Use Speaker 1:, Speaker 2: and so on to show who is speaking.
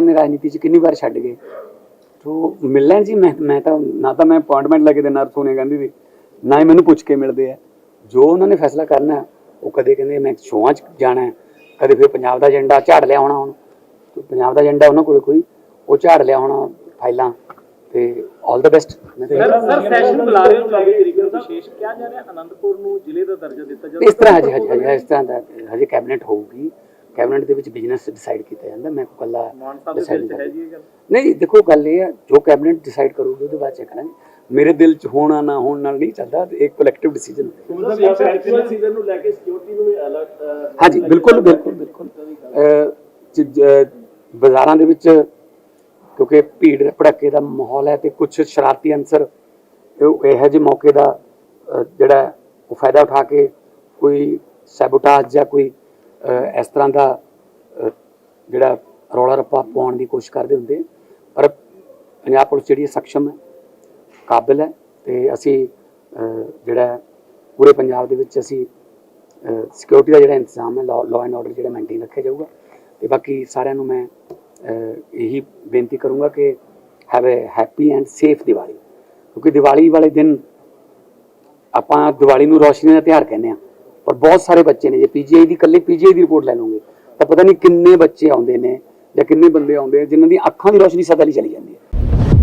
Speaker 1: ਰਹੇ ਨੇ ਰਾਜਨੀਤੀ 'ਚ ਕਿੰਨੀ ਵਾਰ ਛੱਡ ਗਏ? ਤੋ ਮਿਲਣ ਜੀ ਮੈਂ ਮੈਂ ਤਾਂ ਨਾ ਤਾਂ ਮੈਂ ਅਪਾਇੰਟਮੈਂਟ ਲੈ ਕੇ ਦੇਣਾ ਸੋਨੀਆ ਗਾਂਧੀ ਦੀ ਨਾ ਹੀ ਮੈਨੂੰ ਪੁੱਛ ਕੇ ਮਿਲਦੇ ਆ। ਜੋ ਉਹਨਾਂ ਨੇ ਫੈਸਲਾ ਕਰਨਾ ਉਹ ਕਦੇ ਕਹਿੰਦੇ ਮੈਂ ਸ਼ੋਆਂ 'ਚ ਜਾਣਾ ਹੈ, ਕਦੇ ਫਿਰ ਪੰਜਾਬ ਦਾ ਏਜੰਡਾ ਝਾੜ ਲਿਆ ਹੋਣਾ ਹੁਣ। ਪੰਜਾਬ ਦਾ ਏਜੰਡਾ ਉਹਨਾਂ ਕੋਲ ਕੋਈ ਉਹ ਝਾੜ ਲਿਆ ਹੋਣਾ ਫਾਈਲਾਂ। ਤੇ 올 ਦਾ ਬੈਸਟ ਮੈਂ ਤਾਂ
Speaker 2: ਸਰ ਸਰ ਸੈਸ਼ਨ ਬੁਲਾ ਰਹੇ ਹੋ ਤੁਹਾਡੇ ਤਰੀਕੇ ਨਾਲ। ਵਿਸ਼ੇਸ਼ ਕਿਹਾ ਜਾ ਰਿਹਾ ਆਨੰਦਪੁਰ ਨੂੰ ਜ਼ਿਲ੍ਹੇ ਦਾ ਦਰਜਾ ਦਿੱਤਾ ਜਾਂਦਾ
Speaker 1: ਇਸ ਤਰ੍ਹਾਂ ਹਜੇ ਹਜੇ ਇਸ ਤਰ੍ਹਾਂ ਦਾ ਹਜੇ ਕੈਬਨਿਟ ਹੋਊਗੀ। ਕੈਬਨਿਟ ਦੇ ਵਿੱਚ ਬਿਜ਼ਨਸ ਡਿਸਾਈਡ ਕੀਤਾ ਜਾਂਦਾ ਮੈਂ ਕੱਲਾ
Speaker 2: ਮਾਨ ਸਾਹਿਬ ਦੇ ਦਿਲ 'ਚ ਹੈ ਜੀ ਇਹ ਗੱਲ?
Speaker 1: ਨਹੀਂ ਦੇਖੋ ਗੱਲ ਇਹ ਹੈ ਜੋ ਕੈਬਨਿਟ ਡਿਸਾਈਡ ਕਰੂਗੀ ਉਹਦੇ ਬਾਅਦ ਚੈੱਕ ਕਰਾਂਗੇ। ਮੇਰੇ ਦਿਲ 'ਚ ਹੋਣਾ ਨਾ ਹੋਣ ਨਾਲ ਨਹੀਂ ਚੱਲਦਾ ਇੱਕ ਕਲੈਕਟਿਵ ਡਿਸੀਜਨ
Speaker 2: ਮਤਲਬ ਫੈਸਟੀਵਲ ਸੀਜ਼ਨ ਨੂੰ ਲੈ ਕੇ ਸਿਕਿਉਰਿਟੀ ਨੂੰ ਵੀ ਅਲਰਟ
Speaker 1: ਹਾਂਜੀ ਬਿਲਕੁਲ ਬਿਲਕੁਲ ਬਿਲਕੁਲ। ਬਾਜ਼ਾਰਾਂ ਦੇ ਵਿੱਚ ਕਿਉਂਕਿ ਭੀੜ ਭੜੱਕੇ ਦਾ ਮਾਹੌਲ ਹੈ ਤੇ ਕੁਝ ਸ਼ਰਾਰਤੀ ਅੰਸਰ ਇਹ ਇਹੋ ਜਿਹੇ ਮੌਕੇ ਦਾ ਜਿਹੜਾ ਉਹ ਫਾਇਦਾ ਉਠਾ ਕੇ ਕੋਈ ਸੈਬੋਟਾਜ ਜਾਂ ਕੋਈ ਇਸ ਤਰ੍ਹਾਂ ਦਾ ਜਿਹੜਾ ਰੌਲਾ ਰੱਪਾ ਪਾਉਣ ਦੀ ਕੋਸ਼ਿਸ਼ ਕਰਦੇ ਹੁੰਦੇ ਪਰ ਪੰਜਾਬ ਪੁਲਿਸ ਜਿਹੜੀ ਹੈ ਸક્ષਮ ਹੈ, ਕਾਬਿਲ ਹੈ ਤੇ ਅਸੀਂ ਜਿਹੜਾ ਪੂਰੇ ਪੰਜਾਬ ਦੇ ਵਿੱਚ ਅਸੀਂ ਸਿਕਿਉਰਿਟੀ ਦਾ ਜਿਹੜਾ ਇੰਤਜ਼ਾਮ ਹੈ ਲਾਅ ਐਂਡ ਆਰਡਰ ਜਿਹੜਾ ਮੇਨਟੇਨ ਰੱਖਿਆ ਜਾਊਗਾ। ਤੇ ਬਾਕੀ ਸਾਰਿਆਂ ਨੂੰ ਮੈਂ ਇਹੀ ਬੇਨਤੀ ਕਰੂੰਗਾ ਕਿ have a happy and safe Diwali. ਕਿਉਂਕਿ ਦੀਵਾਲੀ ਵਾਲੇ ਦਿਨ ਆਪਾਂ ਦੀਵਾਲੀ ਨੂੰ ਰੋਸ਼ਨੀ ਦਾ ਤਿਉਹਾਰ ਕਹਿੰਦੇ ਆ ਔਰ ਬਹੁਤ ਸਾਰੇ ਬੱਚੇ ਨੇ, ਜੇ ਪੀਜੀਆਈ ਦੀ ਇਕੱਲੇ ਪੀਜੀਆਈ ਦੀ ਰਿਪੋਰਟ ਲੈ ਲਓਗੇ, ਤਾਂ ਪਤਾ ਨਹੀਂ ਕਿੰਨੇ ਬੱਚੇ ਆਉਂਦੇ ਨੇ ਜਾਂ ਕਿੰਨੇ ਬੰਦੇ ਆਉਂਦੇ ਆ ਜਿਨ੍ਹਾਂ ਦੀ ਅੱਖਾਂ ਦੀ ਰੋਸ਼ਨੀ ਸਦਾ ਲਈ ਚਲੀ ਜਾਂਦੀ ਹੈ।